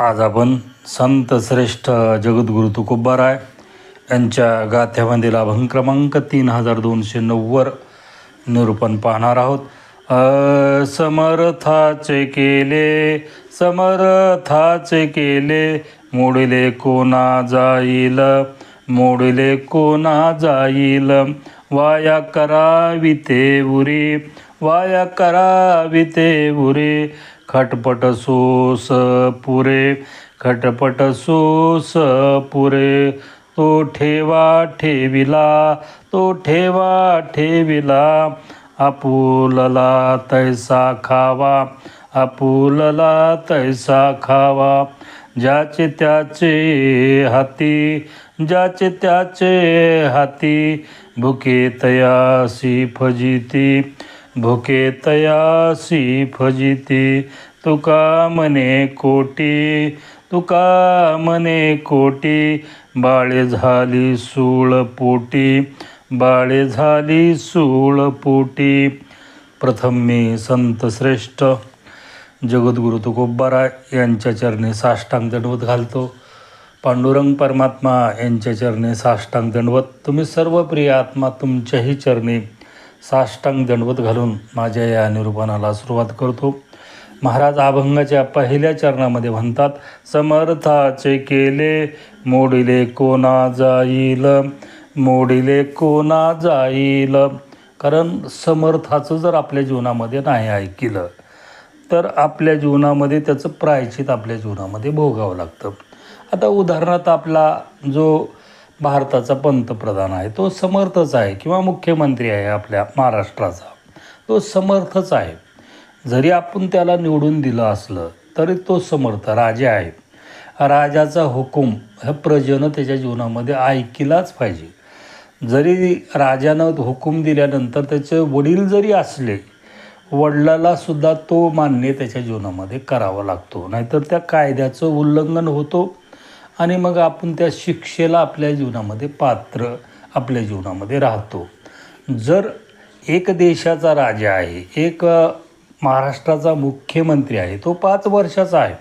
आज आपण संत श्रेष्ठ जगद्गुरु तुकोबाराय यांच्या गाथ्यामधील अभंग क्रमांक तीन हजार दोनशे नव्वद निरूपण पाहणार आहोत. समर्थाचे केले समर्थाचे केले मोडले कोणा जाईल मोडले कोणा जाईल. वाया करावी ते उरी वाया करावी ते उरे खटपट सोस पुरे खटपट सोस पुरे. तो ठेवा ठेविला तो ठेवा ठेविला. आपुलला तैसा खावा आपुलला तैसा खावा. ज्याचे त्याचे हाती ज्याचे त्याचे हाती. भुके तयासी फजिती भुके तयासी फजिती तुका मने कोटी तुका मने कोटी बाळे झाली सूळ पोटी बाळे झाली सूळ पोटी. प्रथम मी संत श्रेष्ठ जगद्गुरु तुकोबारा यांच्या चरणी साष्टांग दंडवत घालतो. पांडुरंग परमात्मा यांच्या चरणी साष्टांग दंडवत. तुम्ही सर्व प्रिय आत्मा तुमच्याही चरणी साष्टांग दंडवत घालून माझ्या या निरूपणाला सुरुवात करतो. महाराज अभंगाच्या पहिल्या चरणामध्ये म्हणतात समर्थाचे केले मोडिले कोणा जाईल मोडिले कोणा जाईल. कारण समर्थाचं जर आपल्या जीवनामध्ये नाही ऐकलं तर आपल्या जीवनामध्ये त्याचं प्रायचित आपल्या जीवनामध्ये भोगावं लागतं. आता उदाहरणार्थ आपला जो भारताचा पंतप्रधान आहे. तो समर्थच आहे किंवा मुख्यमंत्री आहे आपल्या महाराष्ट्राचा. तो समर्थच आहे. जरी आपण त्याला निवडून दिलं असलं तरी तो समर्थ राजा आहे. राजाचा हुकूम ह्या प्रजेनं त्याच्या जीवनामध्ये ऐकिलाच पाहिजे. जरी राजानं हुकूम दिल्यानंतर त्याचे वडील जरी असले वडिलालासुद्धा तो मान्य त्याच्या जीवनामध्ये करावा लागतो. नाहीतर त्या कायद्याचं उल्लंघन होतो. आणि मग आपण त्या शिक्षेला आपल्या जीवनामध्ये पात्र आपल्या जीवनामध्ये राहतो. जर एक देशाचा राजा आहे एक महाराष्ट्राचा मुख्यमंत्री आहे तो पाच वर्षाचा आहे.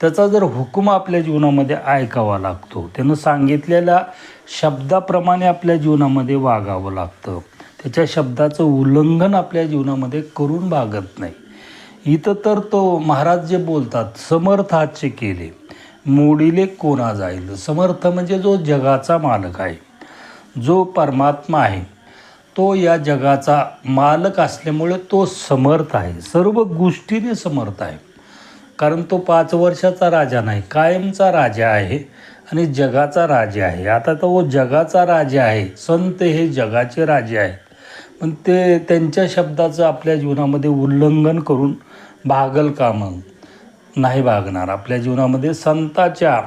त्याचा जर हुकूम आपल्या जीवनामध्ये ऐकावा लागतो त्यानं सांगितलेल्या शब्दाप्रमाणे आपल्या जीवनामध्ये वागावं लागतं. त्याच्या शब्दाचं उल्लंघन आपल्या जीवनामध्ये करून भागत नाही. इथं तर तो महाराज जे बोलतात समर्थाचे केले. मोडीले कोणा जाईल? समर्थ म्हणजे जो जगाचा मालक आहे. जो परमात्मा आहे तो या जगाचा मालक असल्यामुळे तो समर्थ आहे. सर्व गोष्टीने समर्थ आहे. कारण तो पाच वर्षाचा राजा नाही कायमचा राजा आहे आणि जगाचा राजा आहे. आता तो जगाचा राजा आहे. संत हे जगाचे राजे आहेत. पण ते त्यांच्या शब्दाचं आपल्या जीवनामध्ये उल्लंघन करून भागल कामं नाही भागणार. आपल्या जीवनामध्ये संताच्या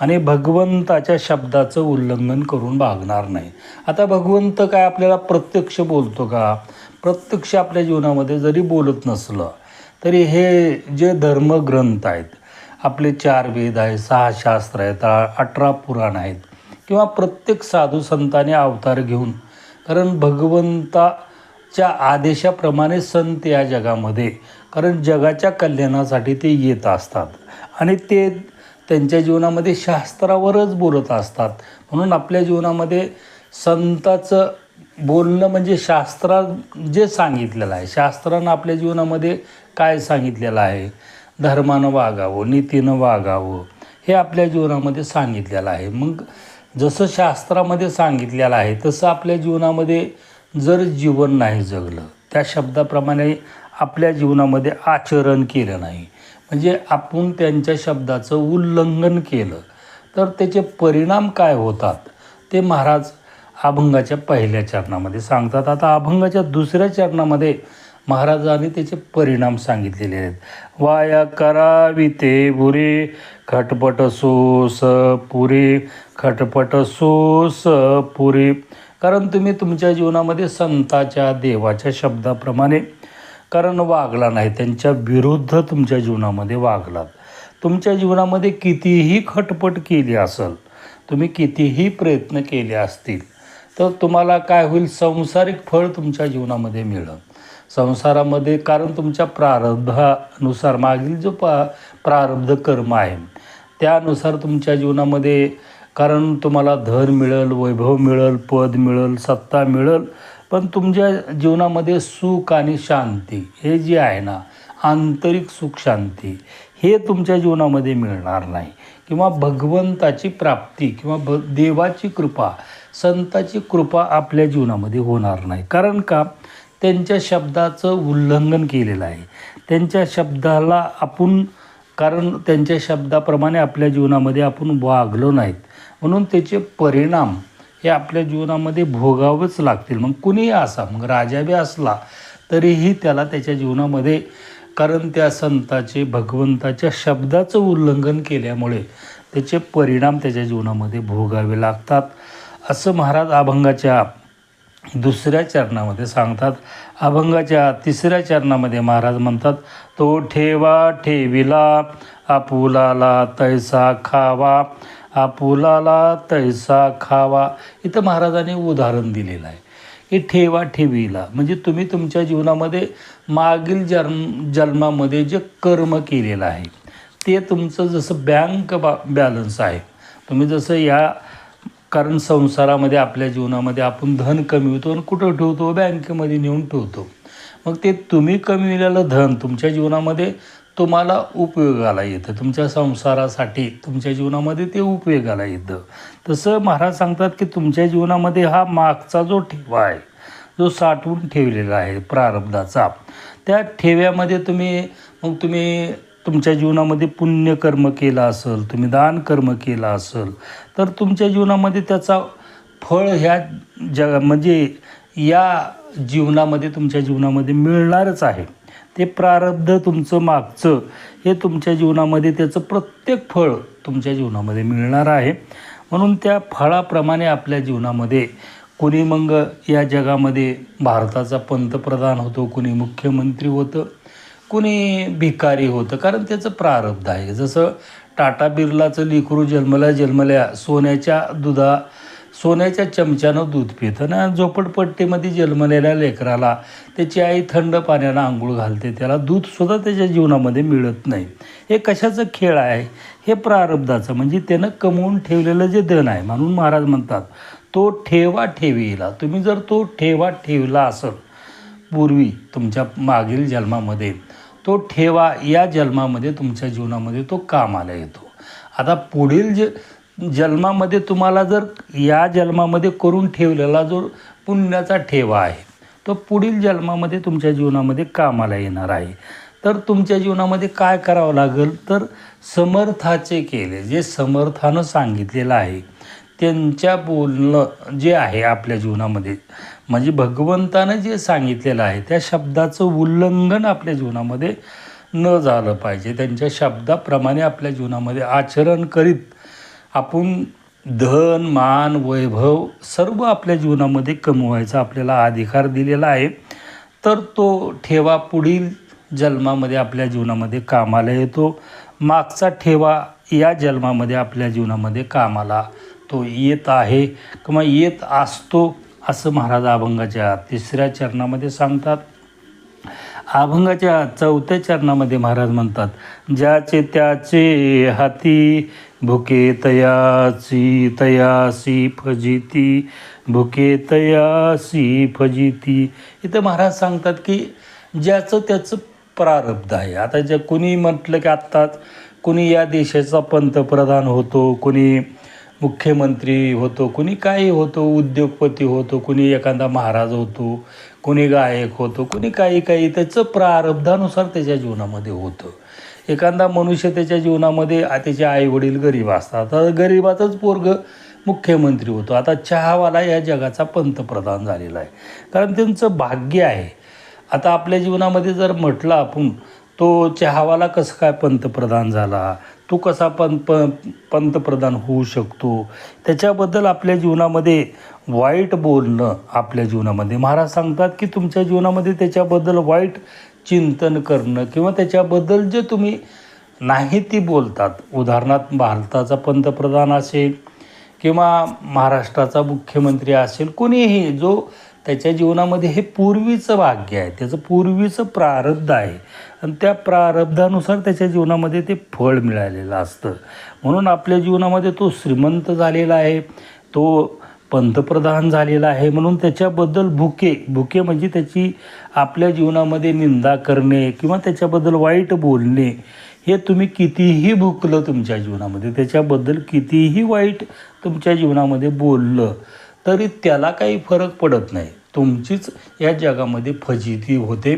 आणि भगवंताच्या शब्दाचं उल्लंघन करून भागणार नाही. आता भगवंत काय आपल्याला प्रत्यक्ष बोलतो का? प्रत्यक्ष आपल्या जीवनामध्ये जरी बोलत नसलं तरी हे जे धर्मग्रंथ आहेत आपले चार वेद आहेत सहा शास्त्र आहेत अठरा पुराण आहेत किंवा प्रत्येक साधू संतांनी अवतार घेऊन कारण भगवंता च्या आदेशाप्रमाणे संत या जगामध्ये कारण जगाच्या कल्याणासाठी ते येत असतात. आणि ते त्यांच्या जीवनामध्ये शास्त्रावरच बोलत असतात. म्हणून आपल्या जीवनामध्ये संताचं बोलणं म्हणजे शास्त्रात जे सांगितलेलं आहे शास्त्रानं आपल्या जीवनामध्ये काय सांगितलेलं आहे? धर्मानं वागावं नीतीनं वागावं हे आपल्या जीवनामध्ये सांगितलेलं आहे. मग जसं शास्त्रामध्ये सांगितलेलं आहे तसं आपल्या जीवनामध्ये जर जीवन नाही जगलं त्या शब्दाप्रमाणे आपल्या जीवनामध्ये आचरण केलं नाही. म्हणजे आपण त्यांच्या शब्दाचं उल्लंघन केलं तर त्याचे परिणाम काय होतात? ते महाराज अभंगाच्या पहिल्या चरणामध्ये सांगतात. आता अभंगाच्या दुसऱ्या चरणामध्ये महाराजांनी त्याचे परिणाम सांगितलेले आहेत. वाया करावी ते बुरे खटपट सोस पुरे खटपट सोस पुरे. कारण तुम्ही तुमच्या जीवनामध्ये संताच्या देवाच्या शब्दाप्रमाणे कारण वागला नाही त्यांच्या विरुद्ध तुमच्या जीवनामध्ये वागलात. तुमच्या जीवनामध्ये कितीही खटपट केली असेल तुम्ही कितीही प्रयत्न केले असतील तर तुम्हाला काय होईल? संसारिक फळ तुमच्या जीवनामध्ये मिळेल. संसारामध्ये कारण तुमच्या प्रारब्धानुसार मागील जो पा प्रारब्ध कर्म आहे त्यानुसार तुमच्या जीवनामध्ये कारण तुम्हाला धन मिळेल वैभव मिळेल पद मिळेल सत्ता मिळेल पण तुमच्या जीवनामध्ये सुख आणि शांती हे जे आहे ना आंतरिक सुख शांती हे तुमच्या जीवनामध्ये मिळणार नाही. किंवा भगवंताची प्राप्ती किंवा भ देवाची कृपा संताची कृपा आपल्या जीवनामध्ये होणार नाही. कारण का? त्यांच्या शब्दाचं उल्लंघन केलेलं आहे. त्यांच्या शब्दाला आपण कारण त्यांच्या शब्दाप्रमाणे आपल्या जीवनामध्ये आपण वागलो नाहीत. म्हणून त्याचे परिणाम हे आपल्या जीवनामध्ये भोगावंच लागतील. मग कुणीही असा मग राजा बी असला तरीही त्याला त्याच्या जीवनामध्ये कारण त्या संताचे भगवंताच्या शब्दाचं उल्लंघन केल्यामुळे त्याचे परिणाम त्याच्या जीवनामध्ये भोगावे लागतात. असं महाराज अभंगाच्या दुसऱ्या चरणामध्ये सांगतात. अभंगाच्या तिसऱ्या चरणामध्ये महाराज म्हणतात तो ठेवा ठेविला आपुलाला तैसा खावा आपुलाला तैसा खावा. इथं महाराजांनी उदाहरण दिलेलं आहे. की ठेवा ठेवीला. म्हणजे तुम्ही तुमच्या जीवनामध्ये मागील जन्म जन्मामध्ये जे कर्म केलेलं आहे ते तुमचं जसं बँक बा बॅलन्स आहे तुम्ही जसं या कारण संसारामध्ये आपल्या जीवनामध्ये आपण धन कमवितो आणि कुठं ठेवतो? बँकेमध्ये नेऊन ठेवतो. मग ते तुम्ही कमविलेलं धन तुमच्या जीवनामध्ये तुम्हाला उपयोगाला येतं. तुमच्या संसारासाठी तुमच्या जीवनामध्ये ते उपयोगाला येतं. तसं महाराज सांगतात की तुमच्या जीवनामध्ये हा मागचा जो ठेवा आहे जो साठवून ठेवलेला आहे प्रारब्धाचा त्या ठेव्यामध्ये तुम्ही मग तुम्ही तुमच्या जीवनामध्ये पुण्यकर्म केलं असेल तुम्ही दानकर्म केलं असेल तर तुमच्या जीवनामध्ये त्याचा फळ ह्या जग म्हणजे या जीवनामध्ये तुमच्या जीवनामध्ये मिळणारच आहे. ते प्रारब्ध तुमचं मागचं हे तुमच्या जीवनामध्ये त्याचं प्रत्येक फळ तुमच्या जीवनामध्ये मिळणार आहे. म्हणून त्या फळाप्रमाणे आपल्या जीवनामध्ये कोणी मग या जगामध्ये भारताचा पंतप्रधान होतो कोणी मुख्यमंत्री होतं कोणी भिकारी होतं कारण त्याचं प्रारब्ध आहे. जसं टाटा बिर्लाचं लिकरू जन्मल्या जन्मल्या सोन्याच्या दुधा सोन्याच्या चमच्यानं दूध पितं ना झोपडपट्टीमध्ये जन्मलेल्या लेकराला त्याची आई थंड पाण्यानं आंघोळ घालते. त्याला दूधसुद्धा त्याच्या जीवनामध्ये मिळत नाही. हे कशाचं खेळ आहे? हे प्रारब्धाचं. म्हणजे त्यानं कमवून ठेवलेलं जे धन आहे म्हणून महाराज म्हणतात तो ठेवा ठेवीला. तुम्ही जर तो ठेवा ठेवला असेल पूर्वी तुमच्या मागील जन्मामध्ये तो ठेवा या जन्मामध्ये तुमच्या जीवनामध्ये तो कामाला येतो. आता पुढील जे जन्मामध्ये तुम्हाला जर या जन्मामध्ये करून ठेवलेला जो पुण्याचा ठेवा आहे तो पुढील जन्मामध्ये तुमच्या जीवनामध्ये कामाला येणार आहे. तर तुमच्या जीवनामध्ये काय करावं लागेल? तर समर्थाचे केले जे समर्थानं सांगितलेलं आहे त्यांच्या बोलणं जे आहे आपल्या जीवनामध्ये म्हणजे भगवंतानं जे सांगितलेलं आहे त्या शब्दाचं उल्लंघन आपल्या जीवनामध्ये न झालं पाहिजे. त्यांच्या शब्दाप्रमाणे आपल्या जीवनामध्ये आचरण करीत आपण धन मान वैभव सर्व आपल्या जीवनामध्ये कमवायचा आपल्याला अधिकार दिलेला आहे. तर तो ठेवा पुढील जन्मामध्ये आपल्या जीवनामध्ये कामाला येतो. मागचा ठेवा या जन्मामध्ये आपल्या जीवनामध्ये कामाला तो येत आहे. किंवा येत असतो असं महाराज अभंगाच्या तिसऱ्या चरणामध्ये सांगतात. अभंगाच्या चौथ्या चरणामध्ये महाराज म्हणतात ज्याचे त्याचे हाती भुके तयासी तयासी फजिती भुके तयासी फजिती. इथं महाराज सांगतात की ज्याचं त्याचं प्रारब्ध आहे. आता ज्या कुणी म्हटलं की आत्ताच कुणी या देशाचा पंतप्रधान होतो कुणी मुख्यमंत्री होतो कुणी काही होतो उद्योगपती होतो कुणी एखादा महाराज होतो कुणी गायक होतो कुणी काही काही त्याचं प्रारब्धानुसार त्याच्या जीवनामध्ये होतं. एखादा मनुष्य त्याच्या जीवनामध्ये त्याचे आई वडील गरीब असतात. तर गरीबाचंच पोरग मुख्यमंत्री होतो. आता चहावाला या जगाचा पंतप्रधान झालेला आहे. कारण त्यांचं भाग्य आहे. आता आपल्या जीवनामध्ये जर म्हटलं आपण तो चहावाला कसं काय पंतप्रधान झाला? तो कसा पं प पंतप्रधान होऊ शकतो. त्याच्याबद्दल आपल्या जीवनामध्ये वाईट बोलणं आपल्या जीवनामध्ये. महाराज सांगतात की तुमच्या जीवनामध्ये त्याच्याबद्दल वाईट चिंतन करणं किंवा त्याच्याबद्दल जे तुम्ही नाही ती बोलतात. उदाहरणार्थ भारताचा पंतप्रधान असेल किंवा महाराष्ट्राचा मुख्यमंत्री असेल कोणीही जो त्याच्या जीवनामध्ये हे पूर्वीचं भाग्य आहे. त्याचं पूर्वीचं प्रारब्ध आहे. आणि त्या प्रारब्धानुसार त्याच्या जीवनामध्ये ते फळ मिळालेलं असतं. म्हणून आपल्या जीवनामध्ये तो श्रीमंत झालेला आहे तो पंतप्रधान झालेला आहे. म्हणून त्याच्याबद्दल भुके भुके म्हणजे त्याची आपल्या जीवनामध्ये निंदा करणे किंवा त्याच्याबद्दल वाईट बोलणे हे तुम्ही कितीही भुकलं तुमच्या जीवनामध्ये त्याच्याबद्दल कितीही वाईट तुमच्या जीवनामध्ये बोललं तरी त्याला काही फरक पडत नाही. तुमचीच या जगामध्ये फजिती होते.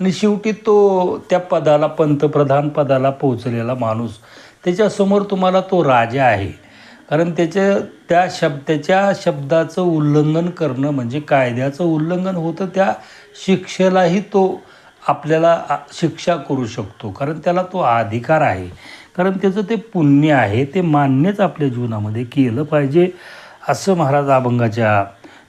आणि शेवटी तो त्या पदाला पंतप्रधान पदाला पोचलेला माणूस. त्याच्यासमोर तुम्हाला तो राजा आहे. कारण त्याच्या त्या शब्द त्याच्या शब्दाचं उल्लंघन करणं म्हणजे कायद्याचं उल्लंघन होतं. त्या शिक्षेलाही तो आपल्याला शिक्षा करू शकतो. कारण त्याला तो अधिकार आहे. कारण त्याचं ते पुण्य आहे. ते मान्यच आपल्या जीवनामध्ये केलं पाहिजे. असं महाराज अभंगाच्या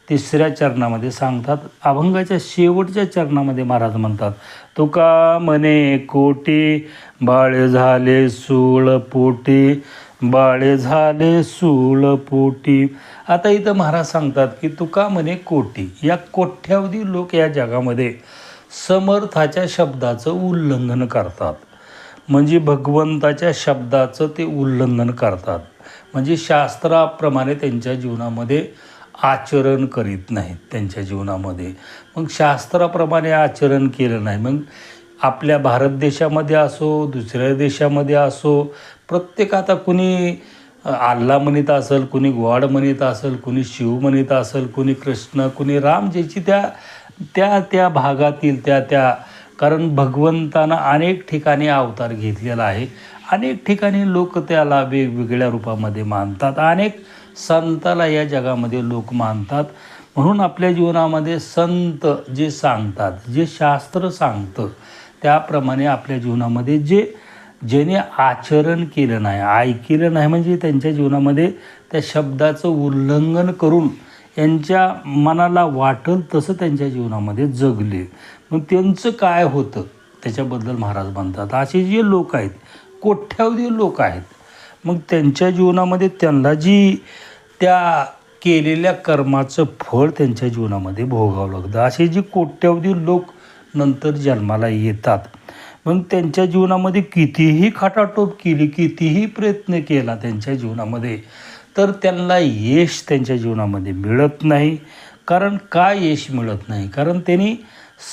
तिसऱ्या चरणामध्ये सांगतात. अभंगाच्या शेवटच्या चरणामध्ये महाराज म्हणतात तुका मने कोटी बाळे झाले सूळ पोटी बाळे झाले सूळ पोटी. आता इथं महाराज सांगतात की तुका म्हणे कोटी. या कोट्यावधी लोक या जगामध्ये समर्थाच्या शब्दाचं उल्लंघन करतात. म्हणजे भगवंताच्या शब्दाचं ते उल्लंघन करतात. म्हणजे शास्त्राप्रमाणे त्यांच्या जीवनामध्ये आचरण करीत नाहीत त्यांच्या जीवनामध्ये. मग शास्त्राप्रमाणे आचरण केलं नाही मग आपल्या भारत देशामध्ये असो दुसऱ्या देशामध्ये असो प्रत्येक आता कुणी आल्ला म्हणत असेल कुणी गॉड म्हणत असेल कुणी शिव म्हणत असेल कुणी कृष्ण कुणी राम ज्याची त्या त्या त्या भागातील त्या त्या कारण भगवंतानं अनेक ठिकाणी अवतार घेतलेला आहे. अनेक ठिकाणी लोक त्याला वेगवेगळ्या रूपामध्ये मानतात. अनेक संताला या जगामध्ये लोक मानतात. म्हणून आपल्या जीवनामध्ये संत जे सांगतात जे शास्त्र सांगतं त्याप्रमाणे आपल्या जीवनामध्ये जे ज्याने आचरण केलं नाही ऐकलं नाही म्हणजे त्यांच्या जीवनामध्ये त्या शब्दाचं उल्लंघन करून यांच्या मनाला वाटल तसं त्यांच्या जीवनामध्ये जगले. मग त्यांचं काय होतं? त्याच्याबद्दल महाराज म्हणतात. असे जे लोक आहेत कोट्यावधी लोक आहेत. मग त्यांच्या जीवनामध्ये त्यांना जी त्या केलेल्या कर्माचं फळ त्यांच्या जीवनामध्ये भोगावं लागतं. असे जे कोट्यावधी लोक नंतर जन्माला येतात. मग त्यांच्या जीवनामध्ये कितीही खाटाटोप केली कितीही प्रयत्न केला त्यांच्या जीवनामध्ये तर त्यांना यश त्यांच्या जीवनामध्ये मिळत नाही. कारण का यश मिळत नाही? कारण त्यांनी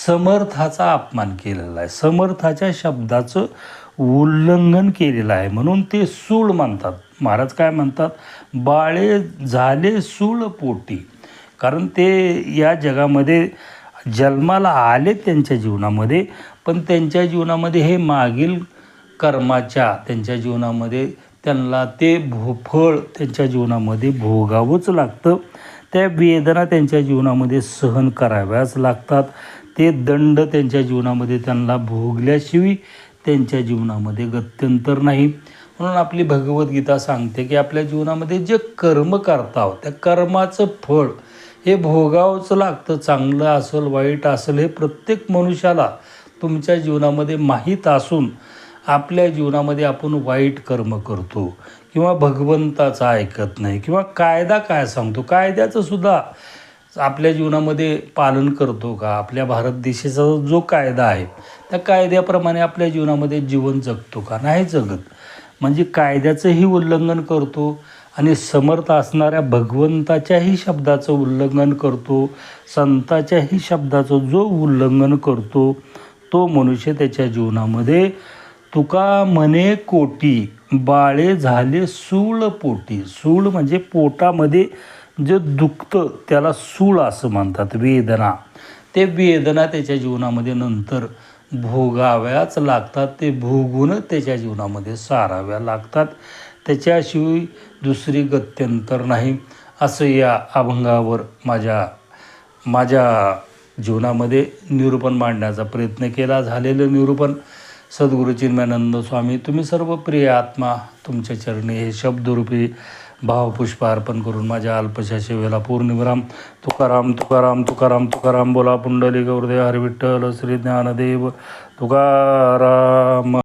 समर्थाचा अपमान केलेला आहे. समर्थाच्या शब्दाचं उल्लंघन केलेलं आहे म्हणून ते सूळ मानतात महाराज काय म्हणतात? बाळे झाले सूळ पोटी. कारण ते या जगामध्ये जन्माला आले त्यांच्या जीवनामध्ये पण त्यांच्या जीवनामध्ये हे मागील कर्माच्या त्यांच्या जीवनामध्ये त्यांना ते भो फळ त्यांच्या जीवनामध्ये भोगावंच लागतं. त्या वेदना त्यांच्या जीवनामध्ये सहन कराव्याच लागतात. ते दंड त्यांच्या जीवनामध्ये त्यांना भोगल्याशिवाय त्यांच्या जीवनामध्ये गत्यंतर नाही. म्हणून आपली भगवद्गीता सांगते की आपल्या जीवनामध्ये जे कर्म करताव हो, त्या कर्माचं फळ हे भोगावंच लागतं. चांगलं असेल वाईट असेल हे प्रत्येक मनुष्याला तुमच्या जीवनामध्ये माहीत असून आपल्या जीवनामध्ये आपण वाईट कर्म करतो किंवा भगवंताचं ऐकत नाही किंवा कायदा काय सांगतो? कायद्याचं सुद्धा आपल्या जीवनामध्ये पालन करतो का? आपल्या भारत देशाचा जो कायदा आहे त्या कायद्याप्रमाणे आपल्या जीवनामध्ये जीवन जगतो का? नाही जगत. म्हणजे कायद्याचंही उल्लंघन करतो आणि समर्थ असणाऱ्या भगवंताच्याही शब्दाचं उल्लंघन करतो संताच्याही शब्दाचं जो उल्लंघन करतो तो मनुष्य त्याच्या जीवनामध्ये तुका म्हणे कोटी बाळे झाले सूळ पोटी. सूळ म्हणजे पोटामध्ये जे दुखतं त्याला सूळ असं म्हणतात वेदना. ते वेदना त्याच्या जीवनामध्ये नंतर भोगाव्याच लागतात. ते भोगून त्याच्या जीवनामध्ये साराव्या लागतात. त्याच्याशिवाय दुसरी गत्यंतर नाही. असं या अभंगावर माझ्या माझ्या जीवनामध्ये निरूपण मांडण्याचा प्रयत्न केला. झालेलं निरूपण सद्गुरू चिन्मयानंद स्वामी तुम्ही सर्व प्रिय आत्मा तुमच्या चरणी हे शब्दरूपी भावपुष्प अर्पण करून माझ्या अल्पशा सेवेला पूर्णविराम तुकाराम तुकाराम तुकाराम तुकाराम बोला पुंडली गौरदेव हरविठ्ठल श्री ज्ञानदेव तुकाराम.